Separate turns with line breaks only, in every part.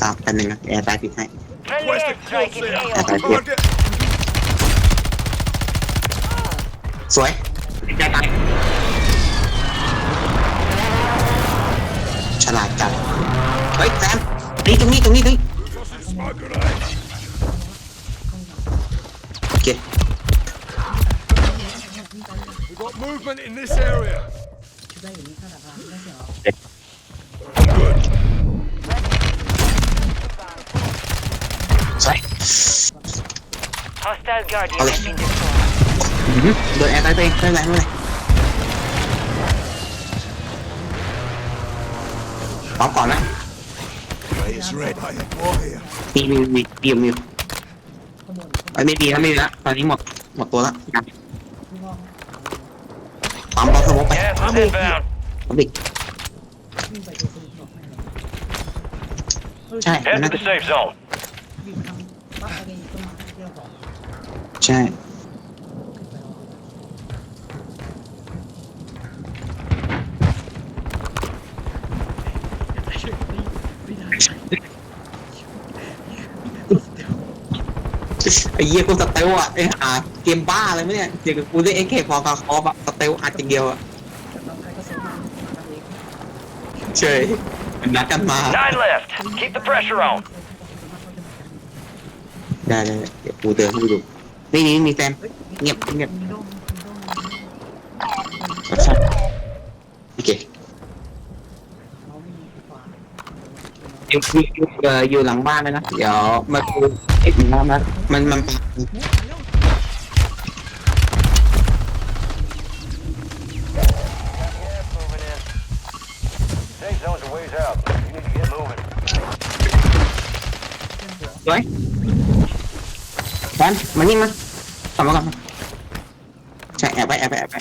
สามเป็นหนึ่งนะแอร์ตายปิดให้
Friendly
Requesting
airstrike in
close
AO.
Thank you.
Target
สวยแอร์ตายฉลาดจัดเฮ้ยแซมนี่ตรงนี้ตรงนี้ตรงนี้
tossing smoke grenade.
โอเค
We've got movement in this area.
ชุดได้อยู่นี่ขนาดนั้นไม่เสียหรอ
Good.
สวย
Hostile Guardian
Okay.
has been destroyed.
อื้อหือโดนแอร์ตายตัวเองไม่เป็นไรไม่เป็นไรพร้อมก่อนนะ
It's red. More here.
มีมีมีมีมี
ข้างบน
ไอ้ยไม่ดีแล้วไม่ดีแล้วตอนนี้หมดหมดตัวแล้วกัน
ข้างนอก
ปั๊มบอลสมองไป
Gas is inbound.
ผมดิ
วิ่งไปตัวสนุกหรอกไม่เลย
ใช่ มัน
Head
น่า
to
จะ
the safe zone.
ต้นไม้ที่เราบอก
ใช่
ขึ้นไปแล้ว
ไอ้เหี้ยกูสเตลอะไอ้หาเกมบ้าอะไรไหมเนี่ยเดี๋ยวกูได้เอ็กเคพอกับคอฟอะสเตลอัดอย่างเดียวอะ
เราใครก็ซื้อมาทำเอง
เฉยมันนัดกันมา
Nine left. Keep the pressure on.
ได้ได้เดี๋ยวกูเดินให้ดูนี่นี่มีแฟนเงียบเงียบ
มีร่มมีร่ม
ใช่โอเค
เราวิ่งขวา
อยู่อยู่เอ่ออยู่หลังบ้านเลยนะ เดี๋ยวมาดูเอ็กซ์มามามันมัน
Gas moving
แฟนมานี่มากลับมาก่อนใช่แอบไปแอบไปแอบไป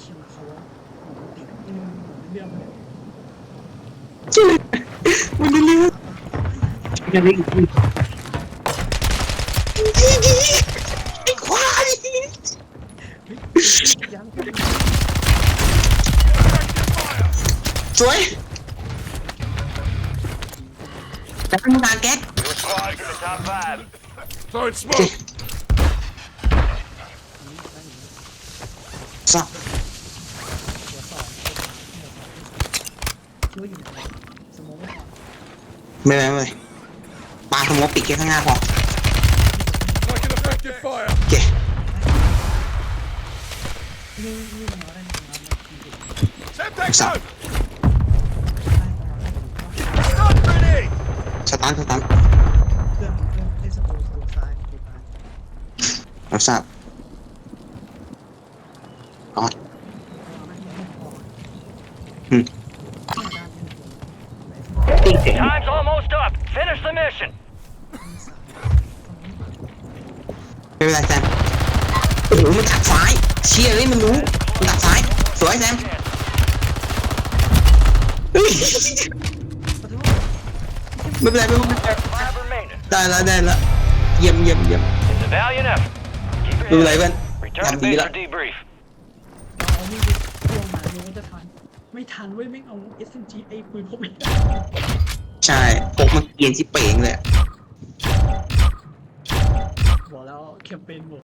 เชื่อเขาว่าติดอืมเรื่องเลย
ช่วยมันจะเลือกจะเลือกไอ้ควาย
ยัง
สวยแต่ต้องการแก๊ส
Your squad's in the top five.
Throwing smoke.
สับ
หัวสองคิดว่าอยู่ไหนสมองไม่พอ
ไม่ไม่ไม่ปลาสมมติปิดแค่ข้างหน้าพอ
Taking effective fire.
โอเค
นี่นี่มันน้อยได้ไหม
Semtex
What's up?
out. Stun grenade.
สตาร์ทสตาร์ท
เครื่องเครื่องเล่นสตูสตูซ้ายสตูซ้าย
เราทราบอ๋อ Hmm. ติ๊กเสียง
Time's almost up. Finish the mission.
ไม่เป็นไรแซมโอ้โหมันดักซ้าย เชียร์เลยมันรู้มันดักซ้าย สวยแซมเฮ้ยไม่เป็นไรไม่เป็นไร
Five remaining.
ได้แล้วได้แล้วเยี่ยมเยี่ยมเยี่ยม
It's a valiant effort. Keep
ดู
your
อะไร
head
เพื่อน
up. Return to
ทำดี
base
แล้ว
for debrief.
เอานี่ไปพ่วงมาดูว่าจะทัน ไม่ทันเว้ยไม่เอา SMG ไอ้ปืนพกไม่ได้
ใช่พกมันเกียนชิเป่งเลยอะ
บอกแล้วแคมเปญหมด